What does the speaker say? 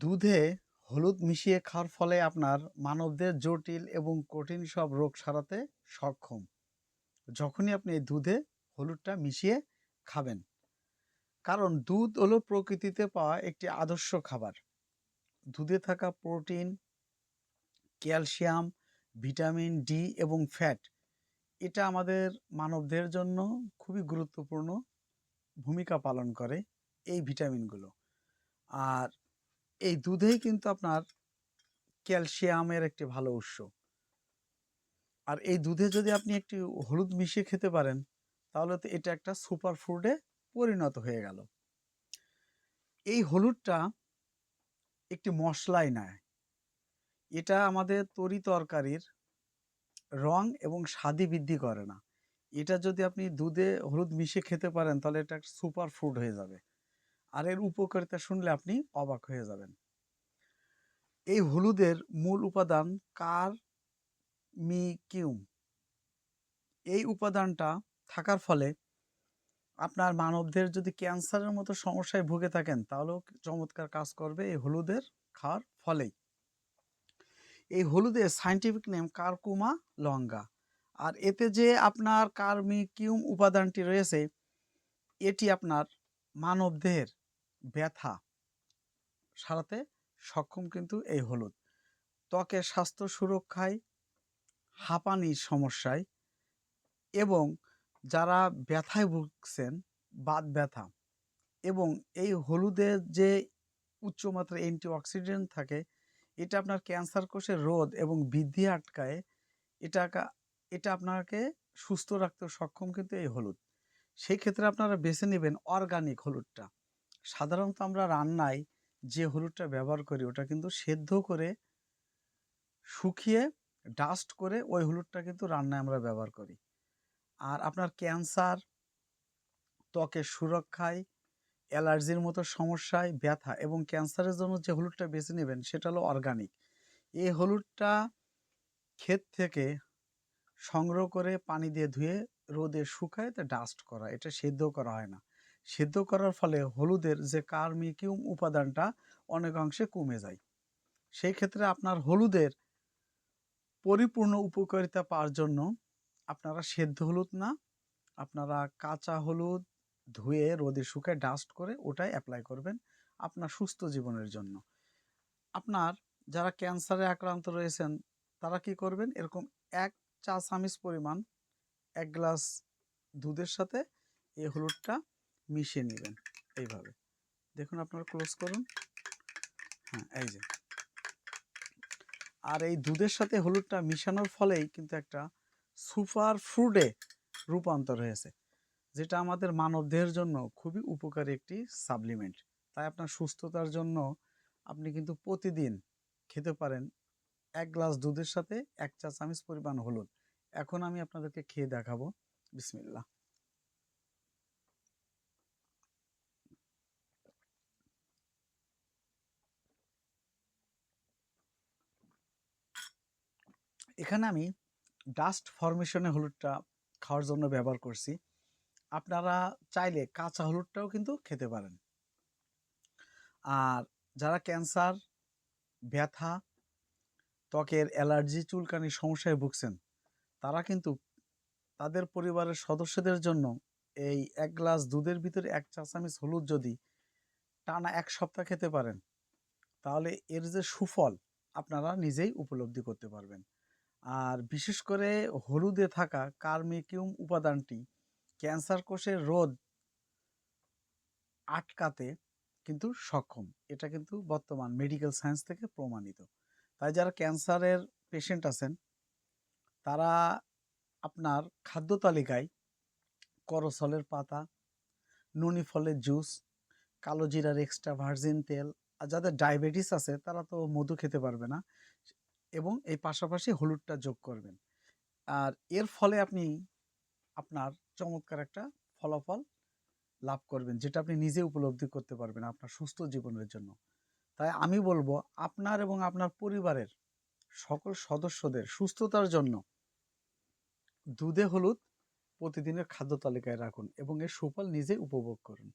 দুধে হলুদ মিশিয়ে খাওয়ার ফলে আপনার মানবদের জটিল এবং কঠিন সব রোগ সারাতে সক্ষম। যখনই আপনি এই দুধে হলুদটা মিশিয়ে খাবেন, কারণ দুধ হলো প্রকৃতিতে পাওয়া একটি আদর্শ খাবার। দুধে থাকা প্রোটিন, ক্যালসিয়াম, ভিটামিন ডি এবং ফ্যাট, এটা আমাদের মানবদের জন্য খুবই গুরুত্বপূর্ণ ভূমিকা পালন করে এই ভিটামিনগুলো। আর এই দুধেই কিন্তু আপনার ক্যালসিয়ামের একটি ভালো উৎস। আর এই দুধে যদি আপনি একটি হলুদ মিশিয়ে খেতে পারেন, তাহলে তো এটা একটা সুপার ফুডে পরিণত হয়ে গেল। এই হলুদটা একটি মশলাই নয়। এটা আমাদের তরি তরকারির রং এবং স্বাদই বৃদ্ধি করে না। এটা যদি আপনি দুধে হলুদ মিশিয়ে খেতে পারেন, তাহলে এটা সুপার ফুড হয়ে যাবে। আর এর উপকারিতা শুনলে আপনি অবাক হয়ে যাবেন। এই হলুদের মূল উপাদান কার মিকিউম এই উপাদানটা থাকার ফলে আপনার মানবদের যদি ক্যান্সারের মতো সমস্যায় ভুগে থাকেন, তাহলেও চমৎকার কাজ করবে এই হলুদের খাওয়ার ফলেই। এই হলুদের সাইন্টিফিক নেম কারকুমা লঙ্গা। আর এতে যে আপনার কার্মিকিউম উপাদানটি রয়েছে, এটি আপনার মানবদেহের ব্যথা সারাতে সক্ষম কিন্তু এই হলুদ। ত্বকের স্বাস্থ্য সুরক্ষায়, হাঁপানির সমস্যায় এবং যারা ব্যথায় ভুগছেন, বাত ব্যথা এবং এই হলুদের যে উচ্চমাত্রার অ্যান্টিঅক্সিডেন্ট থাকে, এটা আপনার ক্যান্সার কোষের রোধ এবং বৃদ্ধি আটকায় এটা এটা আপনাকে সুস্থ রাখতে সক্ষম কিন্তু এই হলুদ। সেই ক্ষেত্রে আপনারা বেছে নেবেন অর্গানিক হলুদটা। সাধারণত আমরা রান্নায় যে হলুদটা ব্যবহার করি, ওটা কিন্তু সেদ্ধ করে শুকিয়ে ডাস্ট করে ওই হলুদটা কিন্তু রান্নায় আমরা ব্যবহার করি। আর আপনার ক্যান্সার, ত্বকের সুরক্ষায়, অ্যালার্জির মতো সমস্যায় ব্যথা এবং ক্যান্সারের জন্য যে হলুদটা বেছে নেবেন, সেটা হলো অর্গানিক এই হলুদটা ক্ষেত থেকে সংগ্রহ করে পানি দিয়ে ধুয়ে রোদে শুকায়, তা ডাস্ট করা, এটা সেদ্ধ করা হয় না। সেদ্ধ করার ফলে হলুদের যে কার্মিকিউম উপাদানটা অনেকাংশে কমে যায়। সেই ক্ষেত্রে আপনার হলুদের পরিপূর্ণ উপকারিতা পাওয়ার জন্য আপনারা সেদ্ধ হলুদ না, আপনারা কাঁচা হলুদ ধুয়ে রোদে শুকায় ডাস্ট করে ওটাই অ্যাপ্লাই করবেন আপনার সুস্থ জীবনের জন্য। আপনার যারা ক্যান্সারে আক্রান্ত রয়েছেন, তারা কি করবেন? এরকম এক চা চামিচ পরিমাণ, এক গ্লাস দুধের সাথে এই হলুদটা মিশিয়ে নেবেন এইভাবে। দেখুন আপনারা ক্লোজ করুন। হ্যাঁ এই যে। আর এই দুধের সাথে হলুদটা মিশানোর ফলেই কিন্তু একটা সুপার ফুডে রূপান্তর হয়েছে, যেটা আমাদের মানবদেহের জন্য খুবই উপকারী একটি সাপ্লিমেন্ট তাই আপনার সুস্থতার জন্য আপনি কিন্তু প্রতিদিন খেতে পারেন এক গ্লাস দুধের সাথে এক চা চামচ পরিমাণ হলুদ। এখন আমি আপনাদেরকে খেয়ে দেখাবো। বিসমিল্লা এখানে আমি ডাস্ট ফরমেশনে হলুদটা খাওয়ার জন্য ব্যবহার করছি। আপনারা চাইলে কাঁচা হলুদটাও কিন্তু খেতে পারেন। আর যারা ক্যান্সার ব্যথা, ত্বকের অ্যালার্জি চুলকানির সমস্যায় ভুগছেন, তারা কিন্তু তাদের পরিবারের সদস্যদের জন্য এই এক গ্লাস দুধের ভিতরে এক চা চামচ হলুদ যদি টানা এক সপ্তাহ খেতে পারেন, তাহলে এর যে সুফল আপনারা নিজেই উপলব্ধি করতে পারবেন। আর বিশেষ করে হলুদে থাকা কার্মিকিউম উপাদানটি ক্যান্সার কোষের রোধ আটকাতে কিন্তু সক্ষম। এটা কিন্তু বর্তমান মেডিকেল সায়েন্স থেকে প্রমাণিত। তাই যারা ক্যান্সারের পেশেন্ট আছেন, তারা আপনার খাদ্য তালিকায় করসলের পাতা নুনি ফলের জুস কালো জিরার এক্সট্রা ভার্জিন তেল, আর যাদের ডায়াবেটিস আছে, তারা তো মধু খেতে পারবে না। এবং এই পাশাপাশি হলুদটা যোগ করবেন। আর এর ফলে আপনি আপনার চমৎকার একটা ফলাফল লাভ করবেন, যেটা আপনি নিজে উপলব্ধি করতে পারবেন আপনার সুস্থ জীবনের জন্য। তাই আমি বলব, আপনার এবং আপনার পরিবারের সকল সদস্যদের সুস্থতার জন্য দুধে হলুদ প্রতিদিনের খাদ্য তালিকায় রাখুন এবং এর সুফল নিজে উপভোগ করুন।